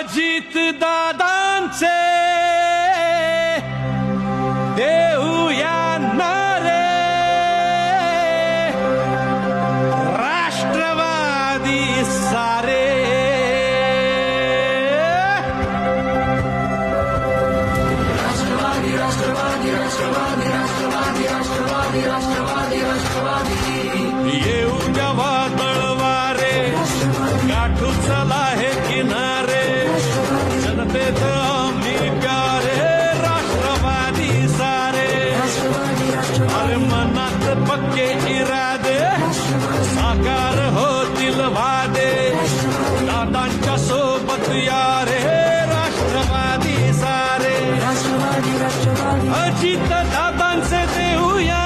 अजित दादांचे। देऊया नारे। राष्ट्रवादी सारे। येऊ जेव्हा तळवारे गाठू चला हे किनारे। पंडित राष्ट्रवादी सारे। हर पक्के यारे राष्ट्रवादी सारे। दादांचे देऊया